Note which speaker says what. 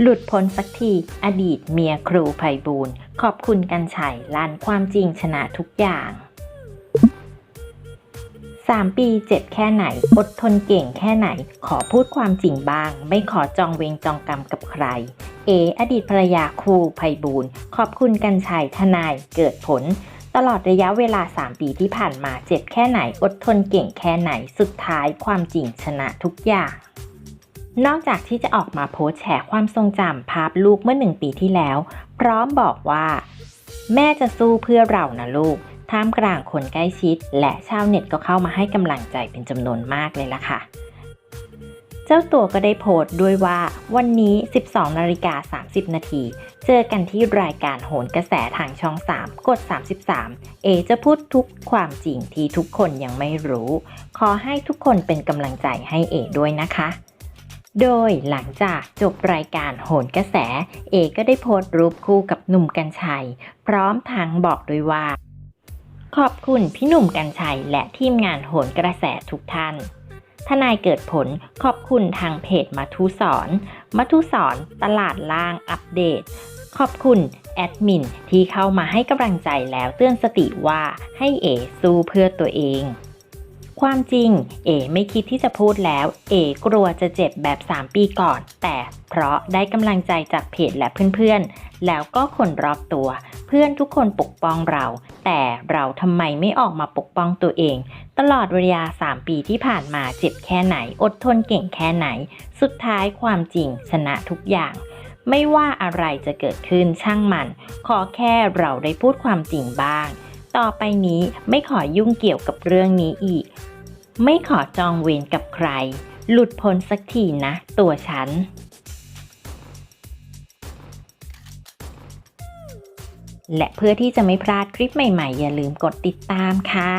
Speaker 1: หลุดพ้นสักที อดีตเมียครูไพบูลขอบคุณกันชัยลั่นความจริงชนะทุกอย่าง 3 ปีเจ็บแค่ไหน อดทนเก่งแค่ไหน ขอพูดความจริงบ้าง ไม่ขอจองเวงจองกรรมกับใคร เอ อดีตภรรยาครูไพบูลขอบคุณกันชัยทนายเกิดผลตลอดระยะเวลา 3 ปีที่ผ่านมาเจ็บแค่ไหน อดทนเก่งแค่ไหน สุดท้ายความจริงชนะทุกอย่าง นอกจากที่จะออกมาโพสแฉความทรงจำภาพลูกเมื่อหนึ่งปีที่แล้ว พร้อมบอกว่า แม่จะสู้เพื่อเรานะลูก ท่ามกลางคนใกล้ชิด และชาวเน็ตก็เข้ามาให้กำลังใจเป็นจำนวนมากเลยล่ะค่ะ เจ้าตัวก็ได้โพสต์ด้วยว่าวันนี้ 12นาฬิกา30 นาที เจอกันที่รายการโหนกระแสทางช่อง 3 กด 33 เอจะพูดทุกความจริงที่ทุกคนยังไม่รู้ ขอให้ทุกคนเป็นกำลังใจให้เอด้วยนะคะ โดยหลังจากจบรายการโหนกระแส เอก็ได้โพสต์รูปคู่กับหนุ่มกัญชัย พร้อมทั้งบอกด้วยว่า ขอบคุณพี่หนุ่มกัญชัยและทีมงานโหนกระแสทุกท่าน ทนายเกิดผลขอบคุณทางเพจมัทุสอนมัทุสอนตลาดล่างอัปเดต ขอบคุณแอดมินที่เข้ามาให้กำลังใจแล้วเตือนสติว่าให้เอสู้เพื่อตัวเอง ความจริง เอไม่คิดที่จะพูดแล้ว เอกลัวจะเจ็บแบบ 3 ปีก่อน แต่เพราะได้กำลังใจจากเพจและเพื่อนๆ แล้วก็คนรอบตัว เพื่อนทุกคนปกป้องเรา แต่เราทำไมไม่ออกมาปกป้องตัวเอง ตลอดเวลา 3 ปีที่ผ่านมาเจ็บแค่ไหน อดทนเก่งแค่ไหน สุดท้ายความจริงชนะทุกอย่างไม่ว่าอะไรจะเกิดขึ้นช่างมัน ขอแค่เราได้พูดความจริงบ้าง ต่อไปนี้ไม่ขอยุ่งเกี่ยวกับเรื่องนี้อีก ไม่ขอจองเวรกับใคร หลุดพ้นสักทีนะ ตัวฉัน และเพื่อที่จะไม่พลาดคลิปใหม่ๆ อย่าลืมกดติดตามค่ะ